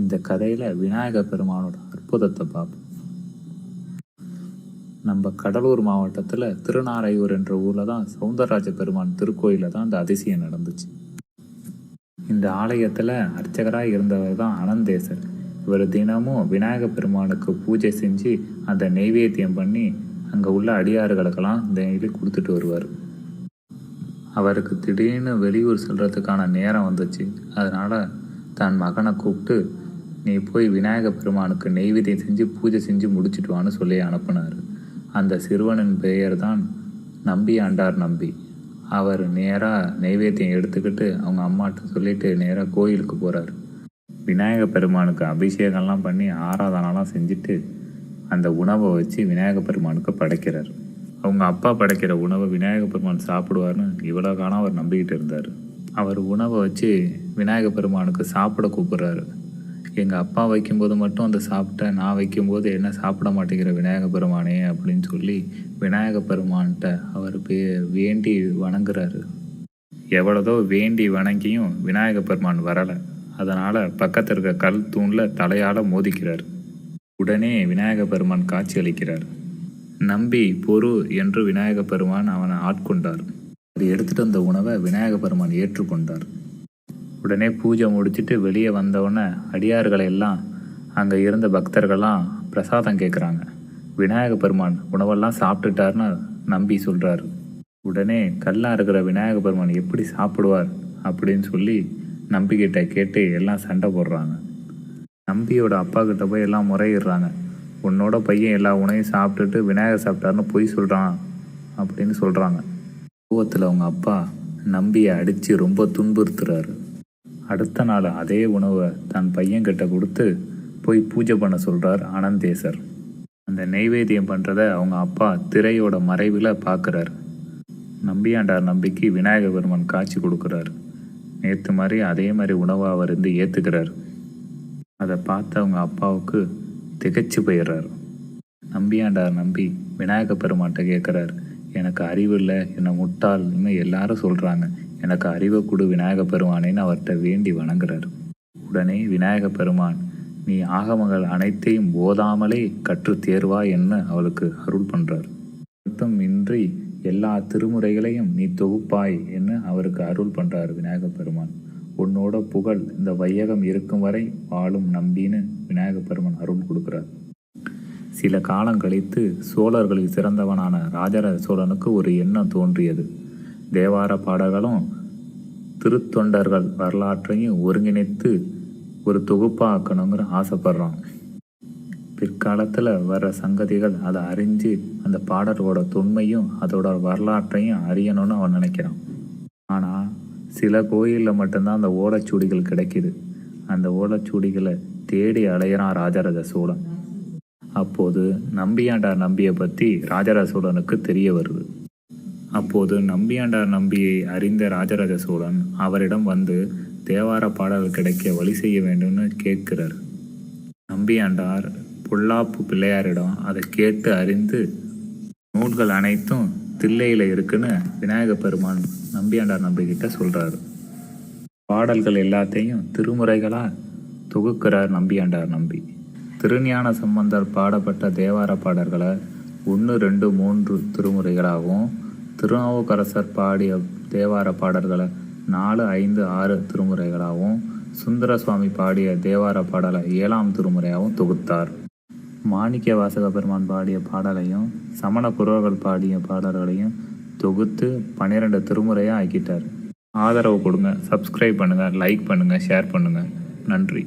இந்த கதையில் விநாயக பெருமானோட அற்புதத்தை பார்ப்போம். நம்ம கடலூர் மாவட்டத்தில் திருநாரையூர் என்ற ஊரில் தான் சவுந்தரராஜ பெருமான் திருக்கோயிலில் தான் இந்த அதிசயம் நடந்துச்சு. இந்த ஆலயத்தில் அர்ச்சகராக இருந்தவர் தான் அனந்தேசர். இவர் தினமும் விநாயக பெருமானுக்கு பூஜை செஞ்சு அந்த நெய்வேத்தியம் பண்ணி அங்கே உள்ள அடியாறுகளுக்கெல்லாம் டெய்லி கொடுத்துட்டு வருவார். அவருக்கு திடீர்னு வெளியூர் செல்றதுக்கான நேரம் வந்துச்சு. அதனால் தன் மகனை கூப்பிட்டு நீ போய் விநாயக பெருமானுக்கு நெய்வேத்தியம் செஞ்சு பூஜை செஞ்சு முடிச்சிட்டு வான்னு சொல்லி அனுப்புனார். அந்த சிறுவனின் பெயர் தான் நம்பி. ஆண்டார் நம்பி அவர் நேராக நெய்வேத்தியம் எடுத்துக்கிட்டு அவங்க அம்மாட்ட சொல்லிட்டு நேராக கோயிலுக்கு போகிறார் விநாயக பெருமானுக்கு அபிஷேகம்லாம் பண்ணி ஆராதனைலாம் செஞ்சுட்டு அந்த உணவை வச்சு விநாயக பெருமானுக்கு படைக்கிறார். அவங்க அப்பா படைக்கிற உணவை விநாயக பெருமான் சாப்பிடுவார்னு இவ்வளோ காலம் அவர் நம்பிக்கிட்டு இருந்தார். அவர் உணவை வச்சு விநாயக பெருமானுக்கு சாப்பிட கூப்பிட்றாரு. எங்கள் அப்பா வைக்கும்போது மட்டும் அந்த சாப்பிட்டேன். நான் வைக்கும்போது என்ன சாப்பிட மாட்டேங்கிற விநாயக பெருமானே அப்படின்னு சொல்லி விநாயக பெருமான்கிட்ட அவர் பே வேண்டி வணங்குறாரு. எவ்வளதோ வேண்டி வணங்கியும் விநாயக பெருமான் வரலை. அதனால் பக்கத்தில் இருக்க கல் தூணில் தலையால் மோதிக்கிறார். உடனே விநாயக பெருமான் காட்சி அளிக்கிறார். நம்பி பொறு என்று விநாயக பெருமான் அவனை ஆட்கொண்டார். அது எடுத்துட்டு வந்த உணவை விநாயக பெருமான் ஏற்றுக்கொண்டார். உடனே பூஜை முடிச்சுட்டு வெளியே வந்தவுடனே அடியார்களை எல்லாம் அங்கே இருந்த பக்தர்கள்லாம் பிரசாதம் கேட்குறாங்க விநாயக பெருமான் உணவெல்லாம் சாப்பிட்டுட்டாருன்னு நம்பி சொல்கிறாரு உடனே கல்லா இருக்கிற விநாயக பெருமான் எப்படி சாப்பிடுவார் அப்படின்னு சொல்லி நம்பிக்கிட்ட கேட்டு எல்லாம் சண்டை போடுறாங்க. நம்பியோட அப்பா கிட்ட போய் எல்லாம் முறையிடுறாங்க. உன்னோட பையன் எல்லா உணவையும் சாப்பிட்டுட்டு விநாயகர் சாப்பிட்டாருன்னு பொய் சொல்கிறான் அப்படின்னு சொல்கிறாங்க கோவத்தில் அவங்க அப்பா நம்பியை அடித்து ரொம்ப துன்புறுத்துறாரு. அடுத்த நாள் அதே உணவை தன் பையன்கிட்ட கொடுத்து போய் பூஜை பண்ண சொல்கிறார் அனந்தேசர் அந்த நெய்வேத்தியம் பண்ணுறத அவங்க அப்பா திரையோட மறைவில் பார்க்குறாரு நம்பியாண்டார் நம்பிக்கை விநாயகர் பெருமான் காட்சி கொடுக்குறாரு. நேற்று மாதிரி அதே மாதிரி உணவை அவர் இருந்து ஏற்றுக்கிறார் அதை பார்த்து அவங்க அப்பாவுக்கு திகைச்சு போயிடுறாரு. நம்பியாண்டார் நம்பி விநாயகப் பெருமான்கிட்ட கேட்குறார் எனக்கு அறிவு இல்லை என்னை முட்டாள்னு எல்லாரும் சொல்கிறாங்க எனக்கு அறிவை கொடு விநாயக பெருமானேன்னு அவர்கிட்ட வேண்டி வணங்குறாரு. உடனே விநாயக பெருமான் நீ ஆகமங்கள் அனைத்தையும் போதாமலே கற்று தேர்வா என்ன அவளுக்கு அருள் பண்ணுறார் அர்த்தம் இன்றி எல்லா திருமுறைகளையும் நீ தொகுப்பாய் என்று அவருக்கு அருள் பண்ணுறார் விநாயக பெருமான். உன்னோட புகழ் இந்த வையகம் இருக்கும் வரை வாழும் நம்பின்னு விநாயக பெருமான் அருள் கொடுக்குறார். சில காலம் கழித்து சோழர்களில் சிறந்தவனான ராஜராஜ சோழனுக்கு ஒரு எண்ணம் தோன்றியது. தேவார பாடல்களும் திருத்தொண்டர்கள் வரலாற்றையும் ஒருங்கிணைத்து ஒரு தொகுப்பாக்கணுங்கிற ஆசைப்படுறான் பிற்காலத்தில் வர்ற சங்கதிகள் அதை அறிஞ்சு அந்த பாடலோட தொன்மையும் அதோட வரலாற்றையும் அறியணும்னு அவன் நினைக்கிறான். ஆனால் சில கோயிலில் மட்டும்தான் அந்த ஓலைச்சுடிகள் கிடைக்குது. அந்த ஓலைச்சுடிகளை தேடி அலையிறான் ராஜராஜ சோழன் அப்போது நம்பியாண்டார் நம்பியை பற்றி ராஜராஜ சோழனுக்கு தெரிய வருது. அப்போது நம்பியாண்டார் நம்பியை அறிந்த ராஜராஜ சோழன் அவரிடம் வந்து தேவார பாடல் கிடைக்க வழி செய்ய வேண்டும்னு கேட்கிறார் நம்பியாண்டார் பொல்லாப்பு பிள்ளையாரிடம் அதை கேட்டு அறிந்து நூல்கள் அனைத்தும் தில்லையில் இருக்குன்னு விநாயக பெருமான் நம்பியாண்டார் நம்பிக்கிட்ட சொல்கிறாரு பாடல்கள் எல்லாத்தையும் திருமுறைகளாக தொகுக்கிறார் நம்பியாண்டார் நம்பி. திருஞான சம்பந்தர் பாடப்பட்ட தேவார பாடல்களை ஒன்று ரெண்டு மூன்று திருமுறைகளாகவும் திருநாவுக்கரசர் பாடிய தேவார பாடல்களை நாலு ஐந்து ஆறு திருமுறைகளாகவும் சுந்தர சுவாமி பாடிய தேவார பாடலை ஏழாம் திருமுறையாகவும் தொகுத்தார். மாணிக்க வாசக பெருமான் பாடிய பாடலையும் சமண குரவர்கள் பாடிய பாடல்களையும் தொகுத்து பன்னிரெண்டு திருமுறையாக ஆக்கிட்டார். ஆதரவு கொடுங்க சப்ஸ்கிரைப் பண்ணுங்கள் லைக் பண்ணுங்கள் ஷேர் பண்ணுங்கள் நன்றி.